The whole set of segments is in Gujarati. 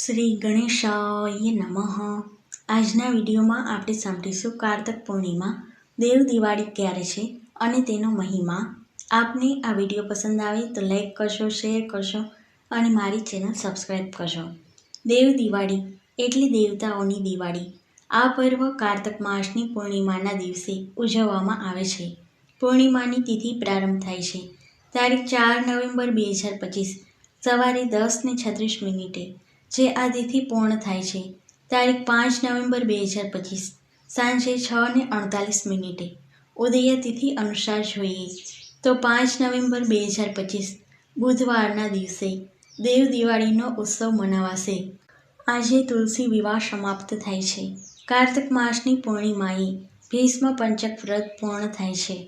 શ્રી ગણેશાય નમઃ. આજના વિડીયોમાં આપણે સાંભળીશું કારતક પૂર્ણિમા, દેવ દિવાળી ક્યારે છે અને તેનો મહિમા. આપને આ વીડિયો પસંદ આવે તો લાઈક કરશો, શેર કરશો અને મારી ચેનલ સબસ્ક્રાઈબ કરશો દેવ દિવાળી એટલે દેવતાઓની દિવાળી. આ પર્વ કારતક માસની પૂર્ણિમાના દિવસે ઉજવવામાં આવે છે. પૂર્ણિમાની તિથિ પ્રારંભ થાય છે. તારીખ ચાર નવેમ્બર બે હજાર પચીસ, સવારે દસ ને છત્રીસ મિનિટે. જે આ તિથિ પૂર્ણ થાય છે. તારીખ પાંચ નવેમ્બર બે હજાર પચીસ, સાંજે છ ને અડતાલીસ મિનિટે. ઉદય તિથિ અનુસાર જોઈએ. તો પાંચ નવેમ્બર બે હજાર પચીસ, બુધવારના દિવસે દેવ દિવાળીનો ઉત્સવ મનાવાશે. આજે તુલસી વિવાહ સમાપ્ત થાય છે. કાર્તક માસની પૂર્ણિમાએ ભીષ્મ પંચક વ્રત પૂર્ણ થાય છે.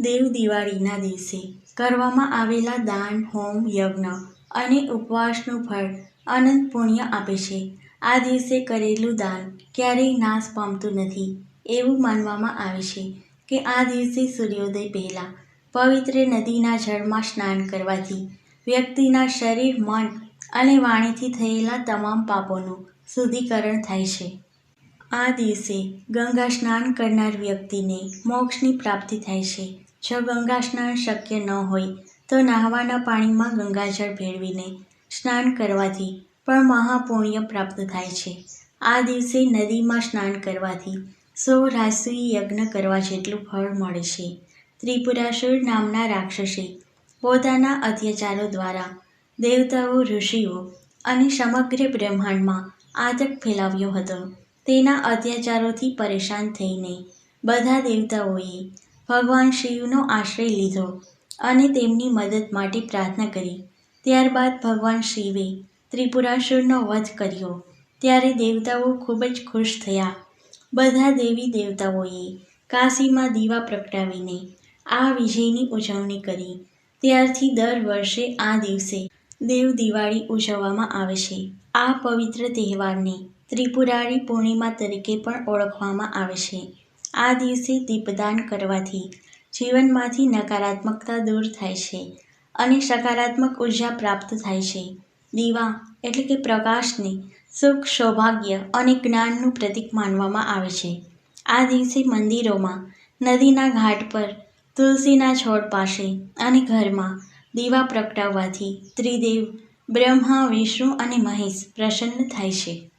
દેવ દિવાળીના દિવસે કરવામાં આવેલા દાન, હોમ, યજ્ઞ અને ઉપવાસનું ફળ અનંત પુણ્ય આપે છે. આ દિવસે કરેલું દાન ક્યારેય નાશ પામતું નથી, એવું માનવામાં આવે છે કે આ દિવસે સૂર્યોદય પહેલાં પવિત્ર નદીના જળમાં સ્નાન કરવાથી વ્યક્તિના શરીર, મન અને વાણીથી થયેલા તમામ પાપોનું શુદ્ધિકરણ થાય છે. આ દિવસે ગંગા સ્નાન કરનાર વ્યક્તિને મોક્ષની પ્રાપ્તિ થાય છે. જો ગંગા સ્નાન શક્ય ન હોય, તો નાહવાના પાણીમાં ગંગાજળ ભેળવીને સ્નાન કરવાથી પણ મહાપુણ્ય પ્રાપ્ત થાય છે. આ દિવસે નદીમાં સ્નાન કરવાથી સો યજ્ઞ કરવા જેટલું ફળ મળે છે. ત્રિપુરાસુર નામના રાક્ષસે પોતાના અત્યાચારો દ્વારા દેવતાઓ, ઋષિઓ અને સમગ્ર બ્રહ્માંડમાં આતંક ફેલાવ્યો હતો. તેના અત્યાચારોથી પરેશાન થઈને બધા દેવતાઓએ ભગવાન શિવનો આશ્રય લીધો અને તેમની મદદ માટે પ્રાર્થના કરી. ત્યારબાદ ભગવાન શિવે ત્રિપુરાસુરનો વધ કર્યો. ત્યારે દેવતાઓ ખૂબ જ ખુશ થયા. બધા દેવી દેવતાઓએ કાશીમાં દીવા પ્રગટાવીને આ વિજયની ઉજવણી કરી. ત્યારથી દર વર્ષે આ દિવસે દેવ દિવાળી ઉજવવામાં આવે છે. આ પવિત્ર તહેવારને ત્રિપુરારી પૂર્ણિમા તરીકે પણ ઓળખવામાં આવે છે. આ દિવસે દીપદાન કરવાથી જીવનમાંથી નકારાત્મકતા દૂર થાય છે. અને સકારાત્મક ઊર્જા પ્રાપ્ત થાય છે. દીવા એટલે કે પ્રકાશને સુખ, સૌભાગ્ય અને જ્ઞાનનું પ્રતીક માનવામાં આવે છે. આ દિવસે મંદિરોમાં, નદીના ઘાટ પર, તુલસીના છોડ પાસે અને ઘરમાં દીવા પ્રગટાવવાથી ત્રિદેવ, બ્રહ્મા, વિષ્ણુ અને મહેશ પ્રસન્ન થાય છે.